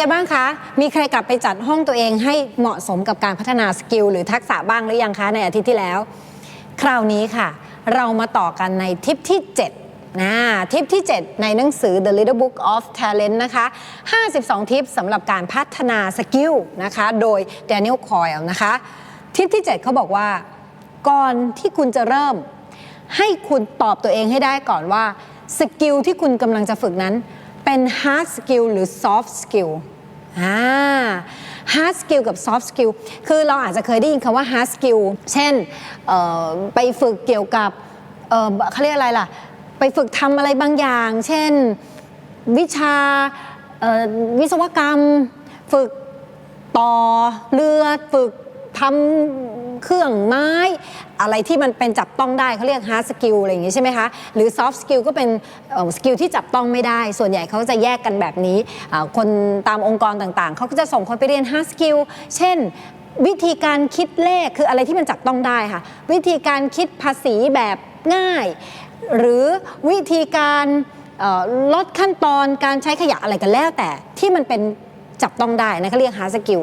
กันบ้างคะ มีใครกลับไปจัดห้องตัวเองให้เหมาะสมกับการพัฒนาสกิลหรือทักษะบ้างหรือยังคะในอาทิตย์ที่แล้ว คราวนี้ค่ะ เรามาต่อกันในทิปที่ 7นะทิปที่ 7 ในหนังสือ The Little Book of Talent นะคะ 52 ทิปสำหรับการพัฒนาสกิลนะคะ โดย Daniel Coyle นะคะ ทิปที่ 7 เขาบอกว่า ก่อนที่คุณจะเริ่ม ให้คุณตอบตัวเองให้ได้ก่อนว่า สกิลที่คุณกำลังจะฝึกนั้น เป็น hard skill หรือ soft skill อ่า hard skill กับ soft skill คือเราอาจจะเคยได้ยินคำว่า hard skill เช่นไปฝึกเกี่ยวกับเขาเรียกอะไรล่ะ ไปฝึกทำอะไรบางอย่าง เช่นวิชาวิศวกรรม ฝึกต่อเรือฝึก ทำเครื่องไม้ อะไรที่มันเป็นจับต้องได้เขาเรียก hard skill อะไรอย่างงี้ใช่ไหมคะ หรือ soft skill ก็เป็นสกิลที่จับต้องไม่ได้ ส่วนใหญ่เขาจะแยกกันแบบนี้อ่าคนตามองค์กรต่างๆ เขาก็จะส่งคนไปเรียน hard skill เช่นวิธีการคิดเลขคืออะไรที่มันจับต้องได้ค่ะ วิธีการคิดภาษีแบบง่าย หรือวิธีการเอ่อลดขั้นตอนการใช้ขยะอะไรกันแล้วแต่ที่มันเป็น จับต้องได้นะเขาเรียก hard skill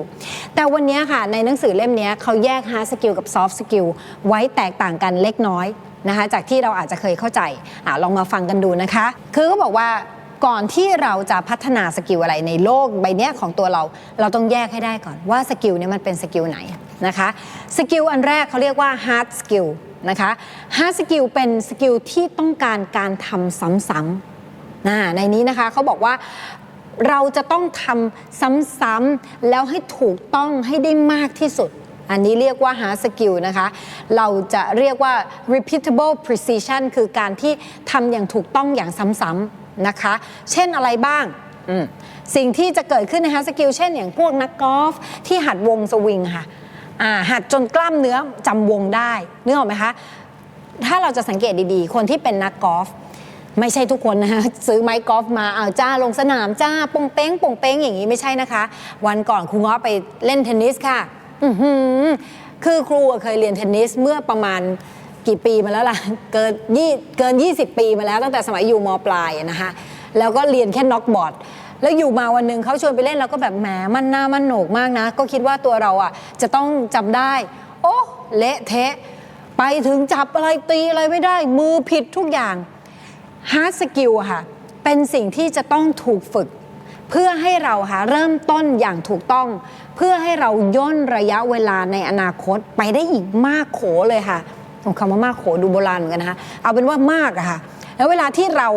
แต่วันนี้ค่ะในหนังสือเล่มนี้เขาแยก hard skill กับ soft skill ไว้แตกต่างกันเล็กน้อยนะคะจากที่เราอาจจะเคยเข้าใจอลองมาฟังกันดูนะคะ คือเขาบอกว่าก่อนที่เราจะพัฒนาสกิลอะไรในโลกใบเนี้ยของตัวเรา เราต้องแยกให้ได้ก่อนว่าสกิลเนี้มันเป็นสกิลไหนนะคะสกิลอันแรกเขาเรียกว่า hard skill นะคะ hard skill เป็นสกิลที่ต้องการการทำซ้ำๆนะในนี้นะคะเขาบอกว่า เราจะต้องทำซ้ำๆแล้วให้ถูกต้องให้ได้มากที่สุด อันนี้เรียกว่า hard skill นะคะ เราจะเรียกว่า repeatable precision คือการที่ทำอย่างถูกต้องอย่างซ้ำๆนะคะ เช่นอะไรบ้างสิ่งที่จะเกิดขึ้นใน hard skill เช่นอย่างพวกนักกอล์ฟที่หัดวงสวิงค่ะหัดจนกล้ามเนื้อจำวงได้นึกออกไหมคะ ถ้าเราจะสังเกตดีๆ คนที่เป็นนักกอล์ฟ ไม่ใช่ทุกคนนะคะซื้อไม้กอล์ฟมาเอาจ้าลงสนามจ้าปงเป้งปงเป้งอย่างนี้ไม่ใช่นะคะ วันก่อนครูง้อไปเล่นเทนนิสค่ะอือหือคือครูเคยเรียนเทนนิสเมื่อประมาณกี่ปีมาแล้วล่ะเกินยี่เกิน 20 ปีมาแล้วตั้งแต่สมัยอยู่มปลายนะคะแล้วก็เรียนแค่น็อกบอร์ดแล้วอยู่มาวันหนึ่งเขาชวนไปเล่นเราก็แบบแหมมันหน้ามันโหนกมากนะ ก็คิดว่าตัวเราอะจะต้องจำได้ โอ้เละเทะ ไปถึงจับอะไรตีอะไรไม่ได้ มือผิดทุกอย่าง hard skill ค่ะ เป็นสิ่งที่จะต้องถูกฝึก เพื่อให้เราค่ะเริ่มต้นอย่างถูกต้อง เพื่อให้เราย่นระยะเวลาในอนาคตไปได้อีกมากโขเลยค่ะคำว่ามากโขดูโบราณเหมือนกันนะคะเอาเป็นว่ามากอะค่ะ แล้วเวลาที่เรา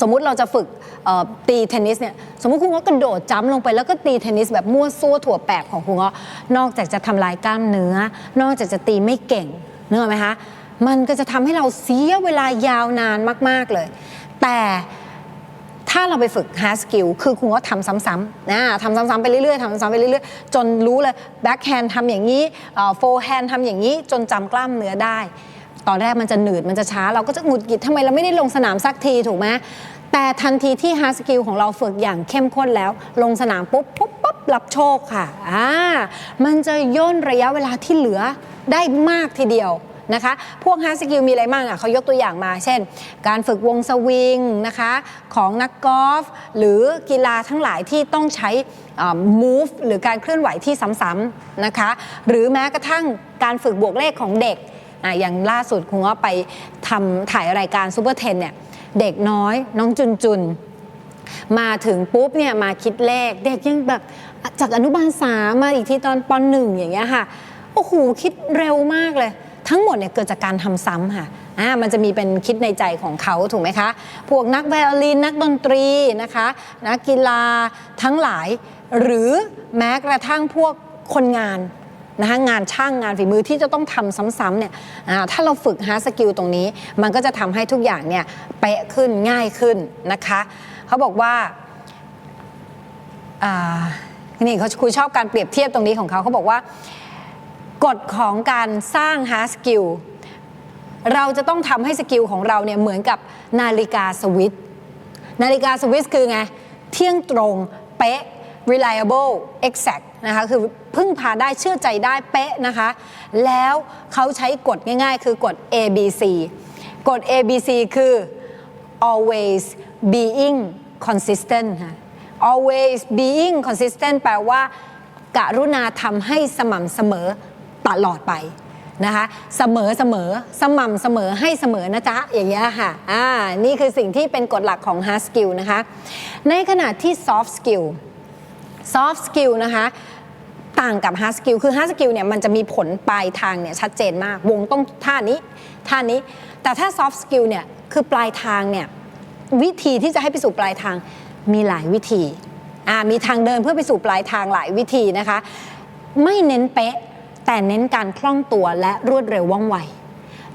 สมมุติเราจะฝึกตีเทนนิสเนี่ยสมมุติคุณก็กระโดดจ้ำลงไปแล้วก็ตีเทนนิสแบบมั่วซั่วถั่วแปบของคุณก็นอกจากจะทำลายกล้ามเนื้อ นอกจากจะตีไม่เก่งเนื้อไหมคะ มันก็จะทำให้เราเสียเวลายาวนานมาก ๆ เลย แต่ถ้าเราไปฝึก hard skill คือคุณก็ทำซ้ำๆนะทำซ้ำๆไปเรื่อยๆทำซ้ำๆไปเรื่อยๆ จนรู้เลย back hand ทำอย่างนี้ forehand ทำอย่างนี้ จนจำกล้ามเนื้อได้ ตอนแรกมันจะหนืด มันจะช้า เราก็จะหงุดหงิดทำไมเราไม่ได้ลงสนามสักทีถูกไหมแต่ทันทีที่ hard skill ของเราฝึกอย่างเข้มข้นแล้ว ลงสนามปุ๊บปุ๊บปุ๊บรับโชคค่ะอ่ามันจะย่นระยะเวลาที่เหลือได้มากทีเดียว นะคะ พวก hard skill มีอะไรบ้างอะเขายกตัวอย่างมา เช่น การฝึกวงสวิงนะคะของนักกอล์ฟหรือกีฬาทั้งหลายที่ต้องใช้ move หรือการเคลื่อนไหวที่ซ้ำๆนะคะ หรือแม้กระทั่งการฝึกบวกเลขของเด็กออย่างล่าสุดคุณก็ไปทำถ่ายรายการซูเปอร์เทนเนี่ยเด็กน้อยน้องจุนจุนมาถึงปุ๊บเนี่ยมาคิดเลข เด็กยังแบบจากอนุบาลสามมาอีกทีตอนปหนึ่งอย่างเงี้ยค่ะ โอ้โห คิดเร็วมากเลย ทั้งหมดเนี่ยเกิดจากการทำซ้ำค่ะอ่ามันจะมีเป็นคิดในใจของเขาถูกไหมคะ พวกนักไวโอลินนักดนตรีนะคะนักกีฬาทั้งหลาย หรือแม้กระทั่งพวกคนงานนะคะงานช่างงานฝีมือที่จะต้องทำซ้ำๆเนี่ยอ่าถ้าเราฝึกฮาร์ดสกิลตรงนี้ มันก็จะทำให้ทุกอย่างเนี่ยเป๊ะขึ้นง่ายขึ้นนะคะเขาบอกว่าอ่านี่เขาคุยชอบการเปรียบเทียบตรงนี้ของเขาเขาบอกว่า กฎของการสร้างฮาร์ดสกิลเราจะต้องทำให้สกิลของเราเนี่ยเหมือนกับนาฬิกาสวิตนาฬิกาสวิสคือไง เที่ยงตรง เป๊ะ reliable exact นะคะ คือพึ่งพาได้เชื่อใจได้เป๊ะนะคะ แล้วเขาใช้กฎง่ายๆ คือกฎ ABC กฎ ABC คือ always being consistent ค่ะ always being consistent แปลว่าการุณาทำให้สม่ำเสมอ ตลอดไปนะคะเสมอเสมอสม่ำเสมอให้เสมอนะจ๊ะ อย่างเงี้ยค่ะอ่านี่คือสิ่งที่เป็นกฎหลักของ hard skill นะคะ ในขณะที่ soft skill soft skill นะคะต่างกับ hard skill คือ hard skill เนี่ยมันจะมีผลปลายทางเนี่ยชัดเจนมาก วงต้องท่านี้ท่านี้ แต่ถ้า soft skill เนี่ยคือปลายทางเนี่ยวิธีที่จะให้ไปสู่ปลายทางมีหลายวิธีอ่ามีทางเดินเพื่อไปสู่ปลายทางหลายวิธีนะคะ ไม่เน้นเป๊ะ แต่เน้นการคล่องตัวและรวดเร็วว่องไว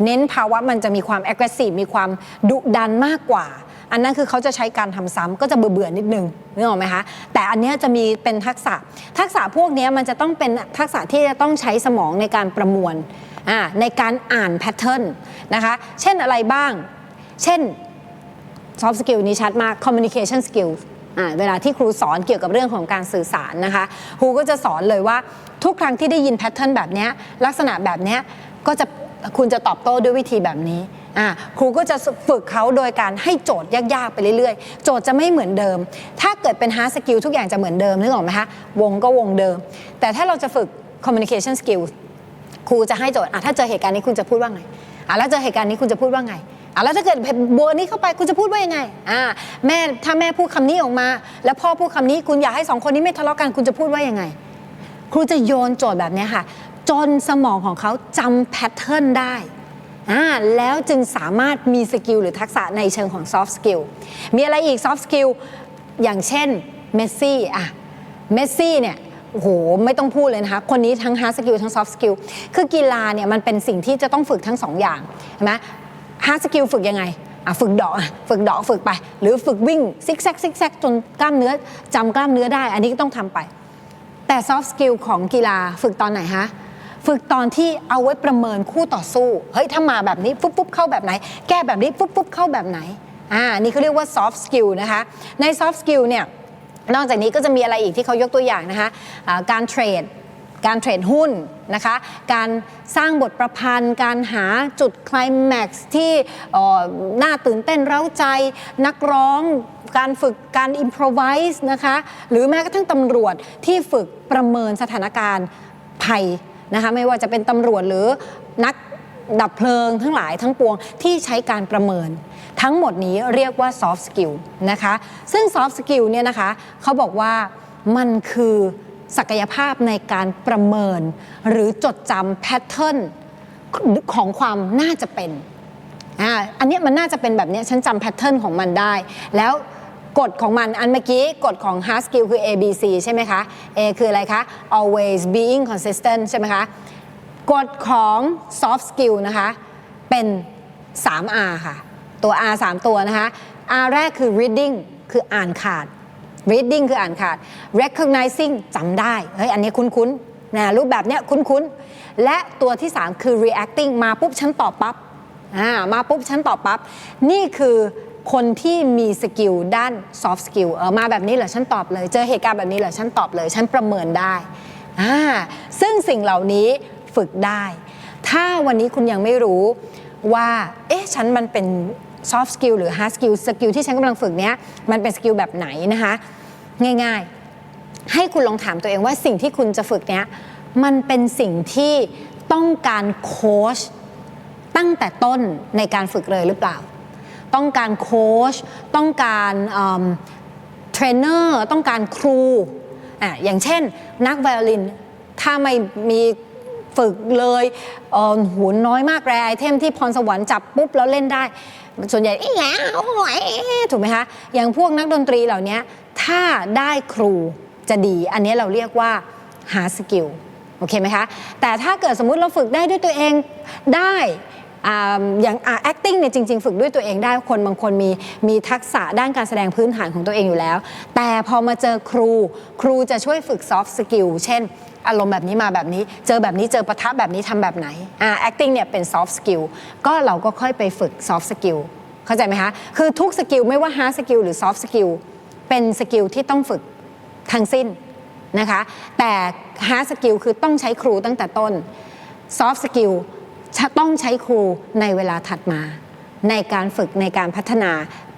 เน้นภาวะมันจะมีความ aggressive มีความดุดันมากกว่า อันนั้นคือเขาจะใช้การทำซ้ำก็จะเบื่อๆนิดนึงนึกออกไหมคะ แต่อันนี้จะมีเป็นทักษะ ทักษะพวกนี้มันจะต้องเป็นทักษะที่จะต้องใช้สมองในการประมวลในการอ่านแพทเทิร์นนะคะ เช่นอะไรบ้าง เช่น soft skill นี้ชัดมาก communication skill เวลาที่ครูสอนเกี่ยวกับเรื่องของการสื่อสารนะคะครูก็จะสอนเลยว่าทุกครั้งที่ได้ยินแพทเทิร์นแบบนี้ลักษณะแบบนี้ก็จะคุณจะตอบโต้ด้วยวิธีแบบนี้ครูก็จะฝึกเขาโดยการให้โจทย์ยากๆ ไปเรื่อยๆ โจทย์จะไม่เหมือนเดิม ถ้าเกิดเป็น hard skill ทุกอย่างจะเหมือนเดิมนึกออกไหมคะ วงก็วงเดิม แต่ถ้าเราจะฝึก communication skill ครูจะให้โจทย์ถ้าเจอเหตุการณ์นี้คุณจะพูดว่าไงแล้วเจอเหตุการณ์นี้คุณจะพูดว่าไง อะแล้วถ้าเกิดบัวนี้เข้าไปคุณจะพูดว่ายังไงอ่าแม่ถ้าแม่พูดคำนี้ออกมา แล้วพ่อพูดคำนี้คุณอยากให้สองคนนี้ไม่ทะเลาะกันคุณจะพูดว่ายังไง ครูจะโยนโจทย์แบบนี้ค่ะ จนสมองของเขาจำแพทเทิร์นได้อ่าแล้วจึงสามารถมีสกิลหรือทักษะในเชิงของ soft skill มีอะไรอีก soft skill อย่างเช่นเมสซี่อะเมสซี่เนี่ยโอ้โหไม่ต้องพูดเลยนะคะ คนนี้ทั้ง hard skill ทั้ง soft skill คือกีฬาเนี่ยมันเป็นสิ่งที่จะต้องฝึกทั้งสองอย่างเห็นไหม hard skill ฝึกยังไงอะฝึกเดอกอะฝึกเดอกฝึกไป หรือฝึกวิ่งซิกแซกซิกแซกจนกล้ามเนื้อจำกล้ามเนื้อได้ อันนี้ก็ต้องทำไป แต่ soft skill ของกีฬาฝึกตอนไหนฮะฝึกตอนที่เอาไว้ประเมินคู่ต่อสู้เฮ้ยถ้ามาแบบนี้ปุ๊บปุ๊บเข้าแบบไหน แก้แบบนี้ปุ๊บปุ๊บเข้าแบบไหนอ่านี่เขาเรียกว่า soft skill นะคะใน soft skill เนี่ยนอกจากนี้ก็จะมีอะไรอีกที่เขายกตัวอย่างนะคะอ่าการเทรด การเทรดหุ้นนะคะ การสร้างบทประพันธ์ การหาจุดคลแม็กซ์ที่น่าตื่นเต้นเร้าใจ นักร้อง การฝึกการอิมพรไวส์นะคะ หรือแม้กระทั่งตำรวจที่ฝึกประเมินสถานการณ์ภัยนะคะ ไม่ว่าจะเป็นตำรวจหรือนักดับเพลิงทั้งหลายทั้งปวงที่ใช้การประเมิน ทั้งหมดนี้เรียกว่า soft skill นะคะ ซึ่ง soft skill เนี่ยนะคะเขาบอกว่ามันคือ ศักยภาพในการประเมิน หรือจดจำแพทเทิร์นของความน่าจะเป็นอ่าอันนี้มันน่าจะเป็นแบบนี้ฉันจำแพทเทิร์นของมันได้ แล้วกฎของมันอันเมื่อกี้กฎของ hard skill คือ A B C ใช่ไหมคะ A คืออะไรคะ always being consistent ใช่ไหมคะกฎของ soft skill นะคะ เป็น 3R ค่ะ ตัว R 3 ตัวนะคะ R แรกคือ reading คืออ่านขาด reading คืออ่านขาด recognizing จำได้เฮ้ยอันนี้คุ้นๆนะรูปแบบเนี้ยคุ้นๆ และตัวที่ 3 คือ reacting มาปุ๊บฉันตอบปั๊บอ่ามาปุ๊บฉันตอบปั๊บนี่คือคนที่มีสกิลด้าน soft skill เออมาแบบนี้เหรอฉันตอบเลย เจอเหตุการณ์แบบนี้เหรอฉันตอบเลย ฉันประเมินได้อ่าซึ่งสิ่งเหล่านี้ฝึกได้ ถ้าวันนี้คุณยังไม่รู้ว่า เอ๊ะ ฉันมันเป็น soft skill หรือ hard skill สกิลที่ฉันกำลังฝึกเนี้ย มันเป็นสกิลแบบไหนนะคะ ง่ายๆ ให้คุณลองถามตัวเองว่าสิ่งที่คุณจะฝึกเนี้ยมันเป็นสิ่งที่ต้องการโค้ชตั้งแต่ต้นในการฝึกเลยหรือเปล่า ต้องการโค้ชต้องการเทรนเนอร์ต้องการครูอะอย่างเช่นนักไวโอลินถ้าไม่มี ฝึกเลยเอ่อหูน้อยมากแรไอเทมที่พรสวรรค์จับปุ๊บแล้วเล่นได้ ส่วนใหญ่เอ๊ะโอ้ยถูกไหมคะอย่างพวกนักดนตรีเหล่านี้ถ้าได้ครูจะดี อันนี้เราเรียกว่าหาสกิลโอเคไหมคะแต่ถ้าเกิดสมมุติเราฝึกได้ด้วยตัวเองได้ อ่าอย่างอ่า acting เนี่ยจริง ๆ ฝึกด้วยตัวเองได้คนบางคนมีมีทักษะด้านการแสดงพื้นฐานของตัวเองอยู่แล้ว แต่พอมาเจอครู ครูจะช่วยฝึก soft skill เช่น อารมณ์แบบนี้มาแบบนี้ เจอแบบนี้เจอปะทะแบบนี้ทำแบบไหนอ่า acting เนี่ยเป็น soft skill ก็เราก็ค่อยไปฝึก soft skill เข้าใจไหมคะ คือทุกสกิลไม่ว่า hard skill หรือ soft skill เป็นสกิลที่ต้องฝึกทั้งสิ้นนะคะ แต่ hard skill คือต้องใช้ครูตั้งแต่ต้น soft skill ต้องใช้ครูในเวลาถัดมา ในการฝึกในการพัฒนา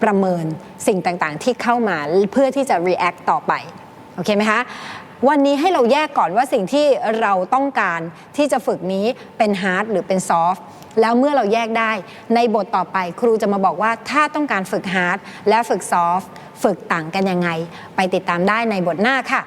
ประเมินสิ่งต่างๆ ที่เข้ามาเพื่อที่จะ react ต่อไป โอเคไหมคะ วันนี้ให้เราแยกก่อนว่าสิ่งที่เราต้องการที่จะฝึกนี้เป็น hard หรือเป็น soft แล้วเมื่อเราแยกได้ในบทต่อไปครูจะมาบอกว่าถ้าต้องการฝึก hard และฝึก soft ฝึกต่างกันยังไง ไปติดตามได้ในบทหน้าค่ะ